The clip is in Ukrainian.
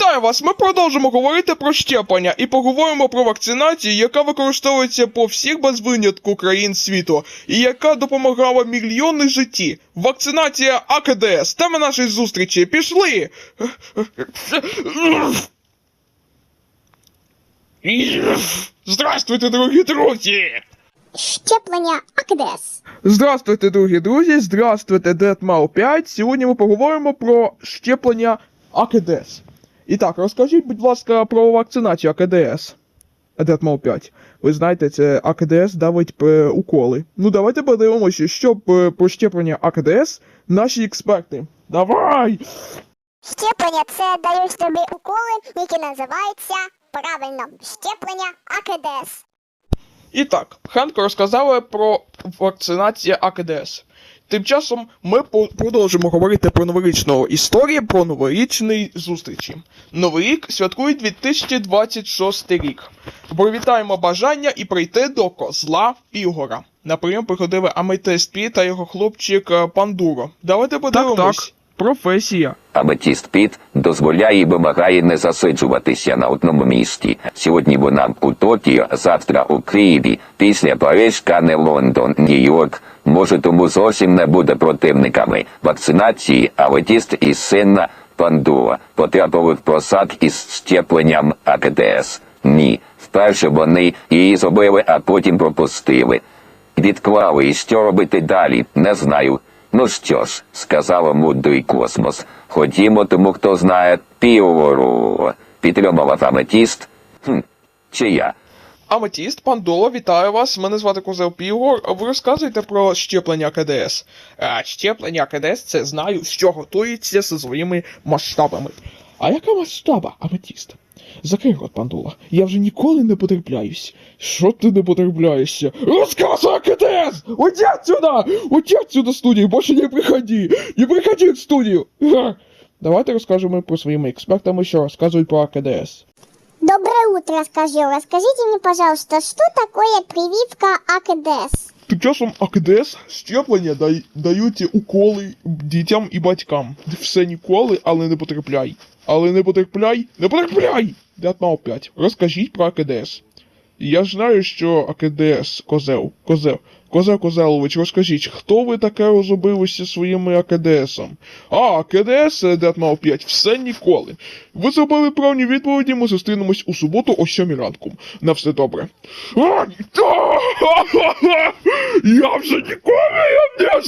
Вітаю вас! Ми продовжимо говорити про щеплення і поговоримо про вакцинацію, яка використовується по всіх без винятку країн світу, і яка допомагала мільйони житті. Вакцинація АКДС. Тема нашої зустрічі. Пішли! Здравствуйте, дорогі друзі! Щеплення АКДС. Здравствуйте, дорогі друзі! Здравствуйте, Deadmau 5. Сьогодні ми поговоримо про щеплення АКДС. І так, розкажіть, будь ласка, про вакцинацію АКДС. Deadmau 5. Ви знаєте, це АКДС давить е, уколи. Ну, давайте подивимося, що е, про щеплення АКДС наші експерти. Давай! Щеплення це дають тобі уколи, які називаються правильно щеплення АКДС. І так, Хенко розказали про вакцинацію АКДС. Тим часом ми продовжимо говорити про новорічну історію, про новорічні зустрічі. Новий рік святкує 2026 рік. Привітаємо бажання і прийти до козла Ігора. На прийом приходили Аметист Пі та його хлопчик е, Пандуро. Давайте подивимось. Так, так. Професія. Аметіст Піт дозволяє і вимагає не засиджуватися на одному місці. Сьогодні вона у Токіо, завтра у Києві, після Париж, Кане, Лондон, Нью-Йорк. Може, тому зовсім не буде противниками вакцинації. Аметіст і сина Пандуа потрапили в просад із щепленням АКДС. Ні, вперше вони її зробили, а потім пропустили. Відклали, і що робити далі, не знаю. Ну що ж, сказала мудрий космос. Ходімо, тому хто знає півору. Підтримала аметіст. Хм, чи я? Аметіст, Пандола, вітаю вас. Мене звати Козел Пігор. Ви розказуєте про щеплення КДС. А, щеплення КДС це знаю, що готується зі своїми масштабами. А яка масштаба, Аметіст? Закрий рот, Пандола. Я вже ніколи не потерпляюсь. Що ти не потерпляєшся? Розказуй КДС! Уйди отсюда! Уйди отсюда студію, більше не приходи! Не приходи в студію! Давайте розкажемо про своїми експертами, що розказують про АКДС. Доброе утро, скажу. Расскажите мне, пожалуйста, что такое прививка АКДС? Тим часом АКДС щеплення дають уколи дітям і батькам. Все ніколи, але не потерпляй. Але не потерпляй, не потерпляй! 5. Розкажіть про АКДС. Я знаю, що АКДС козел, козел, козел Козелович, розкажіть, хто ви таке розробилися своїми АКДСом? А, АКДС 5, все ніколи. Ви зробили правильні відповіді, ми зустрінемось у суботу о 7 ранку. На все добре. А! Я вже ніколи не